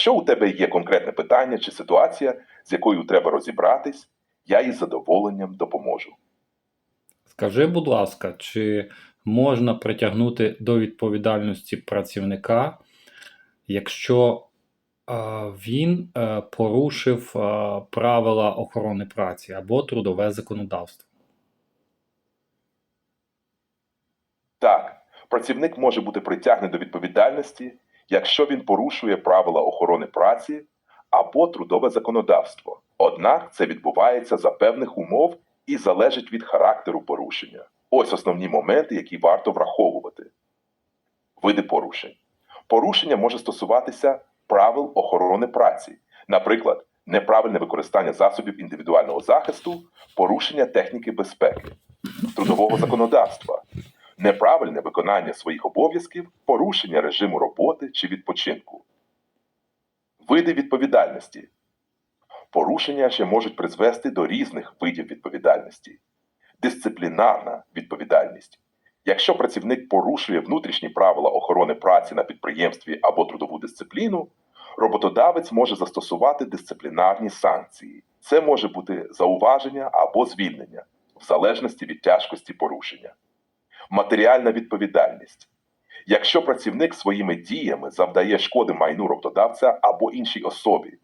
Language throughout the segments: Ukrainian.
Якщо у тебе є конкретне питання чи ситуація, з якою треба розібратись, я із задоволенням допоможу. Скажи, будь ласка, чи можна притягнути до відповідальності працівника, якщо він е, порушив е, правила охорони праці або трудове законодавство? Так, працівник може бути притягнений до відповідальності, якщо він порушує правила охорони праці або трудове законодавство. Однак це відбувається за певних умов і залежить від характеру порушення. Ось основні моменти, які варто враховувати. Види порушень. Порушення може стосуватися правил охорони праці, наприклад, неправильне використання засобів індивідуального захисту, порушення техніки безпеки, трудового законодавства, неправильне виконання своїх обов'язків, порушення режиму роботи чи відпочинку. Види відповідальності. Порушення ще можуть призвести до різних видів відповідальності. Дисциплінарна відповідальність. Якщо працівник порушує внутрішні правила охорони праці на підприємстві або трудову дисципліну, роботодавець може застосувати дисциплінарні санкції. Це може бути зауваження або звільнення, в залежності від тяжкості порушення. Матеріальна відповідальність. Якщо працівник своїми діями завдає шкоди майну роботодавця або іншій особі,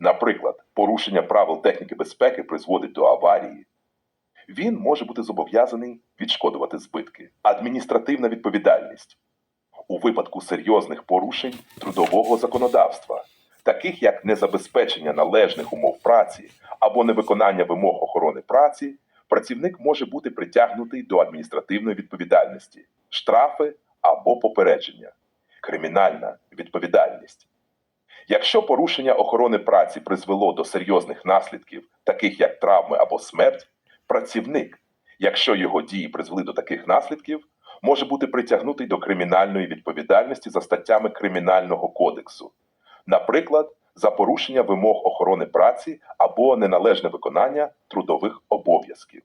наприклад, порушення правил техніки безпеки призводить до аварії, він може бути зобов'язаний відшкодувати збитки. Адміністративна відповідальність у випадку серйозних порушень трудового законодавства, таких як незабезпечення належних умов праці або невиконання вимог охорони праці, працівник може бути притягнутий до адміністративної відповідальності, штрафи або попередження, кримінальна відповідальність. Якщо порушення охорони праці призвело до серйозних наслідків, таких як травми або смерть, працівник, якщо його дії призвели до таких наслідків, може бути притягнутий до кримінальної відповідальності за статтями Кримінального кодексу, наприклад, за порушення вимог охорони праці або неналежне виконання трудових обов'язків.